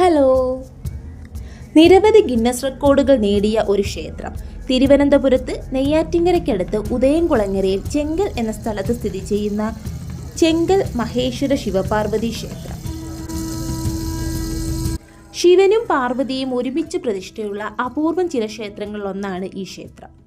Hello. നിരവധി Guinness റെക്കോർഡുകൾ നേടിയ ഒരു ക്ഷേത്രം. തിരുവനന്തപുരത്ത് നെയ്യാറ്റിങ്കരയ്ക്കടുത്ത് ഉദയംകുളങ്ങരയിൽ ചെങ്കൽ എന്ന സ്ഥലത്ത് സ്ഥിതി ചെയ്യുന്ന ചെങ്കൽ മഹേശ്വര ശിവപാർവതി ക്ഷേത്രം. ശിവനും പാർവതിയും ഒരുമിച്ച് പ്രതിഷ്ഠയുള്ള അപൂർവം ചില ക്ഷേത്രങ്ങളിലൊന്നാണ് ഈ ക്ഷേത്രം.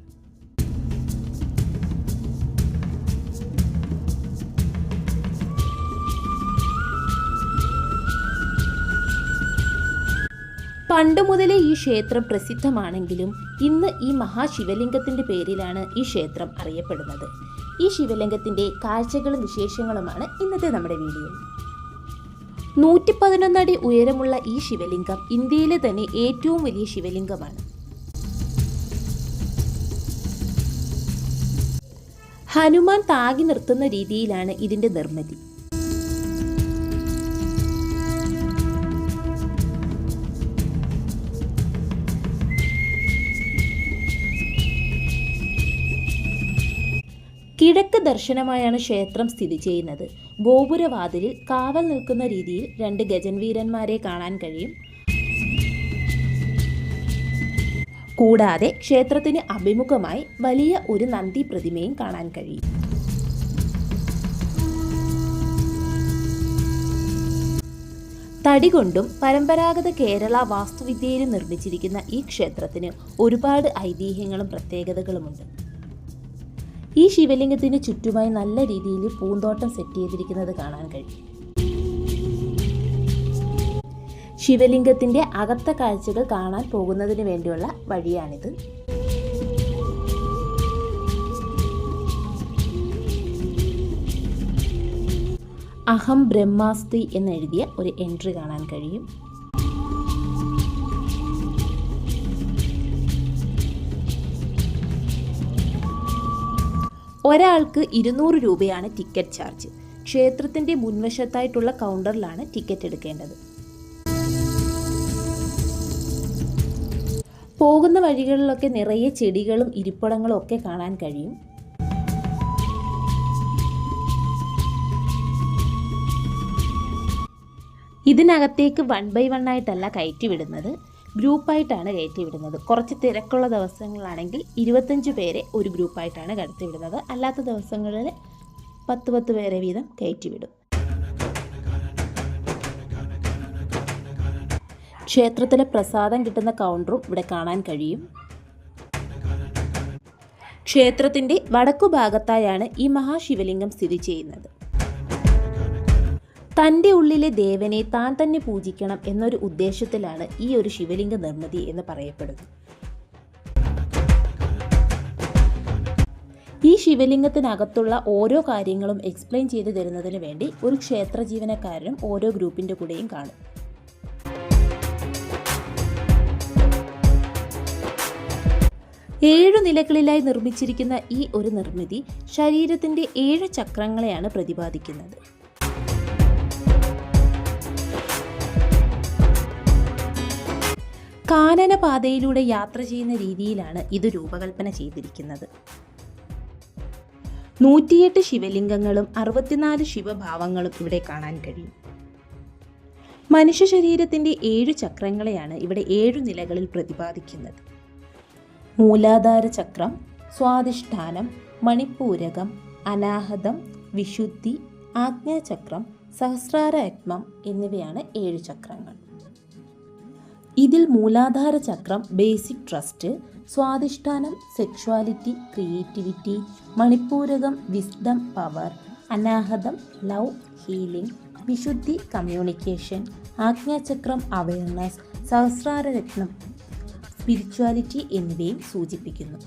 പണ്ട് മുതലേ ഈ ക്ഷേത്രം പ്രസിദ്ധമാണെങ്കിലും ഇന്ന് ഈ മഹാശിവലിംഗത്തിന്റെ പേരിലാണ് ഈ ക്ഷേത്രം അറിയപ്പെടുന്നത്. ഈ ശിവലിംഗത്തിന്റെ കാഴ്ചകളും വിശേഷങ്ങളുമാണ് ഇന്നത്തെ നമ്മുടെ വീഡിയോ. നൂറ്റി പതിനൊന്നടി ഉയരമുള്ള ഈ ശിവലിംഗം ഇന്ത്യയിലെ തന്നെ ഏറ്റവും വലിയ ശിവലിംഗമാണ്. ഹനുമാൻ താങ്ങി നിർത്തുന്ന രീതിയിലാണ് ഇതിന്റെ നിർമ്മിതി. കിഴക്ക് ദർശനമായാണ് ക്ഷേത്രം സ്ഥിതി ചെയ്യുന്നത്. ഗോപുരവാതിലിൽ കാവൽ നിൽക്കുന്ന രീതിയിൽ രണ്ട് ഗജൻവീരന്മാരെ കാണാൻ കഴിയും. കൂടാതെ ക്ഷേത്രത്തിന് അഭിമുഖമായി വലിയ ഒരു നന്ദി പ്രതിമയും കാണാൻ കഴിയും. തടി കൊണ്ടും പരമ്പരാഗത കേരള വാസ്തുവിദ്യയിലും നിർമ്മിച്ചിരിക്കുന്ന ഈ ക്ഷേത്രത്തിന് ഒരുപാട് ഐതിഹ്യങ്ങളും പ്രത്യേകതകളുമുണ്ട്. ഈ ശിവലിംഗത്തിന് ചുറ്റുമായി നല്ല രീതിയിൽ പൂന്തോട്ടം സെറ്റ് ചെയ്തിരിക്കുന്നത് കാണാൻ കഴിയും. ശിവലിംഗത്തിന്റെ അകത്ത കാഴ്ചകൾ കാണാൻ പോകുന്നതിന് വേണ്ടിയുള്ള വഴിയാണിത്. അഹം ബ്രഹ്മാസ്തി എന്നെഴുതിയ ഒരു എൻട്രി കാണാൻ കഴിയും. ഒരാൾക്ക് ഇരുന്നൂറ് രൂപയാണ് ടിക്കറ്റ് ചാർജ് ക്ഷേത്രത്തിന്റെ മുൻവശത്തായിട്ടുള്ള കൗണ്ടറിലാണ് ടിക്കറ്റ് എടുക്കേണ്ടത്. പോകുന്ന വഴികളിലൊക്കെ നിറയെ ചെടികളും ഇരിപ്പിടങ്ങളും ഒക്കെ കാണാൻ കഴിയും. ഇതിനകത്തേക്ക് വൺ ബൈ വൺ ആയിട്ടല്ല കയറ്റി വിടുന്നത്. ഗ്രൂപ്പായിട്ടാണ് കയറ്റി വിടുന്നത് കുറച്ച് തിരക്കുള്ള ദിവസങ്ങളാണെങ്കിൽ ഇരുപത്തഞ്ച് പേരെ ഒരു ഗ്രൂപ്പായിട്ടാണ് കടത്തി വിടുന്നത് അല്ലാത്ത ദിവസങ്ങളിൽ പത്ത് പത്ത് പേരെ വീതം കയറ്റി വിടും ക്ഷേത്രത്തിലെ പ്രസാദം കിട്ടുന്ന കൗണ്ടറും ഇവിടെ കാണാൻ കഴിയും. ക്ഷേത്രത്തിന്റെ വടക്കു ഭാഗത്തായാണ് ഈ മഹാശിവലിംഗം സ്ഥിതി ചെയ്യുന്നത്. തന്റെ ഉള്ളിലെ ദേവനെ താൻ തന്നെ പൂജിക്കണം എന്നൊരു ഉദ്ദേശത്തിലാണ് ഈ ഒരു ശിവലിംഗ നിർമ്മിതി എന്ന് പറയപ്പെടുന്നത്. ഈ ശിവലിംഗത്തിനകത്തുള്ള ഓരോ കാര്യങ്ങളും എക്സ്പ്ലെയിൻ ചെയ്തു തരുന്നതിന് വേണ്ടി ഒരു ക്ഷേത്ര ജീവനക്കാരനും ഓരോ ഗ്രൂപ്പിന്റെ കൂടെയും കാണും. ഏഴു നിലകളിലായി നിർമ്മിച്ചിരിക്കുന്ന ഈ ഒരു നിർമ്മിതി ശരീരത്തിന്റെ ഏഴ് ചക്രങ്ങളെയാണ് പ്രതിപാദിക്കുന്നത്. കാനന പാതയിലൂടെ യാത്ര ചെയ്യുന്ന രീതിയിലാണ് ഇത് രൂപകൽപ്പന ചെയ്തിരിക്കുന്നത്. നൂറ്റിയെട്ട് ശിവലിംഗങ്ങളും അറുപത്തിനാല് ശിവഭാവങ്ങളും ഇവിടെ കാണാൻ കഴിയും. മനുഷ്യ ശരീരത്തിന്റെ ഏഴു ചക്രങ്ങളെയാണ് ഇവിടെ ഏഴു നിലകളിൽ പ്രതിപാദിക്കുന്നത്. മൂലാധാര ചക്രം സ്വാധിഷ്ഠാനം മണിപ്പൂരകം അനാഹതം വിശുദ്ധി ആജ്ഞാചക്രം സഹസ്രാരത്മം എന്നിവയാണ് ഏഴു ചക്രങ്ങൾ. ഇതിൽ മൂലാധാര ചക്രം ബേസിക് ട്രസ്റ്റ് സ്വാധിഷ്ഠാനം സെക്ഷുവാലിറ്റി ക്രിയേറ്റിവിറ്റി മണിപ്പൂരകം വിസ്ഡം പവർ അനാഹതം ലവ് ഹീലിംഗ് വിശുദ്ധി കമ്മ്യൂണിക്കേഷൻ ആജ്ഞാചക്രം അവയർനെസ് സഹസ്രാരരത്നം സ്പിരിച്വാലിറ്റി എന്നിവയും സൂചിപ്പിക്കുന്നു.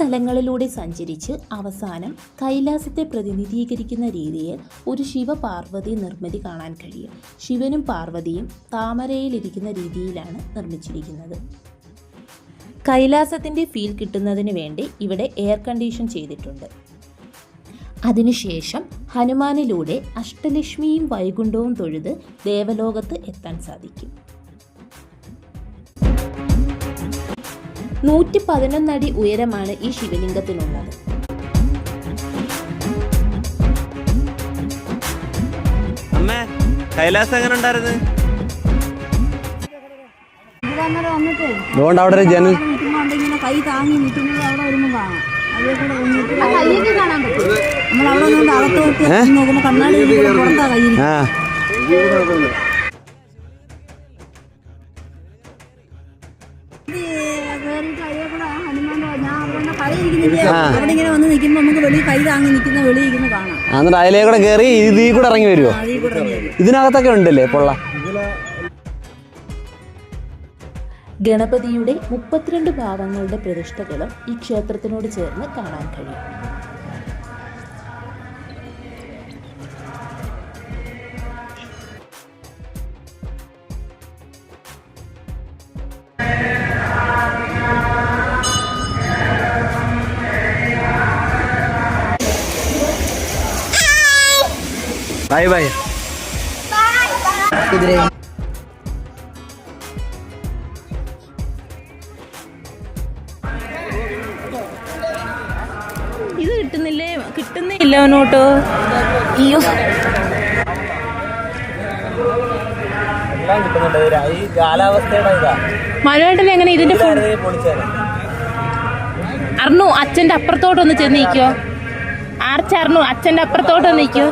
തലങ്ങളിലൂടെ സഞ്ചരിച്ച് അവസാനം കൈലാസത്തെ പ്രതിനിധീകരിക്കുന്ന രീതിയിൽ ഒരു ശിവപാർവതി നിർമ്മിതി കാണാൻ കഴിയും. ശിവനും പാർവതിയും താമരയിലിരിക്കുന്ന രീതിയിലാണ് നിർമ്മിച്ചിരിക്കുന്നത്. കൈലാസത്തിന്റെ ഫീൽ കിട്ടുന്നതിന് വേണ്ടി ഇവിടെ എയർ കണ്ടീഷൻ ചെയ്തിട്ടുണ്ട്. അതിനുശേഷം ഹനുമാനിലൂടെ അഷ്ടലക്ഷ്മിയും വൈകുണ്ഠവും തൊഴുത് ദേവലോകത്ത് എത്താൻ സാധിക്കും. നൂറ്റി പതിനൊന്നടി ഉയരമാണ് ഈ ശിവലിംഗത്തിനുള്ളത് അമ്മേ കൈലാസം എങ്ങനെ ഉണ്ടായിരുന്നു? അവിടെ കൈ താങ്ങി നിൽക്കുന്നത് അവിടെ വരുമ്പോൾ കാണാം നോക്കുമ്പോൾ കണ്ണാടി പുറത്താ കയ്യിൽ. അവിടെ ഇങ്ങനെ വന്ന് നിൽക്കുമ്പോൾ നമുക്ക് വെളി കൈ താങ്ങി നിൽക്കുന്ന ഇരിക്കുന്ന കാണാം. എന്നിട്ട് അതിലേ കൂടെ കയറി ഇതിൽ കൂടെ ഇറങ്ങി വരുമോ അതിൽ കൂടെ ഇറങ്ങി വരും. ഇതിനകത്തൊക്കെ ഉണ്ടല്ലേ പൊള്ള? ഗണപതിയുടെ മുപ്പത്തിരണ്ട് ഭാവങ്ങളുടെ പ്രതിഷ്ഠകളും ഈ ക്ഷേത്രത്തിനോട് ചേർന്ന് കാണാൻ കഴിയും. ബൈ ബൈ ഇത് കിട്ടുന്നില്ലേ? കിട്ടുന്നില്ല അവനോട്ടോ. അയ്യോ. മനുവേട്ടൻ എങ്ങനെ ഇതിന്റെ അറിഞ്ഞു അർണു അച്ഛന്റെ അപ്പുറത്തോട്ടൊന്ന് ചെന്ന് നിൽക്കോ. ആർച്ചർണു അച്ഛന്റെ അപ്പുറത്തോട്ട് നിൽക്കൂ.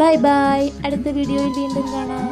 ബൈ ബൈ അടുത്ത വീഡിയോയിൽ വീണ്ടും കാണാം.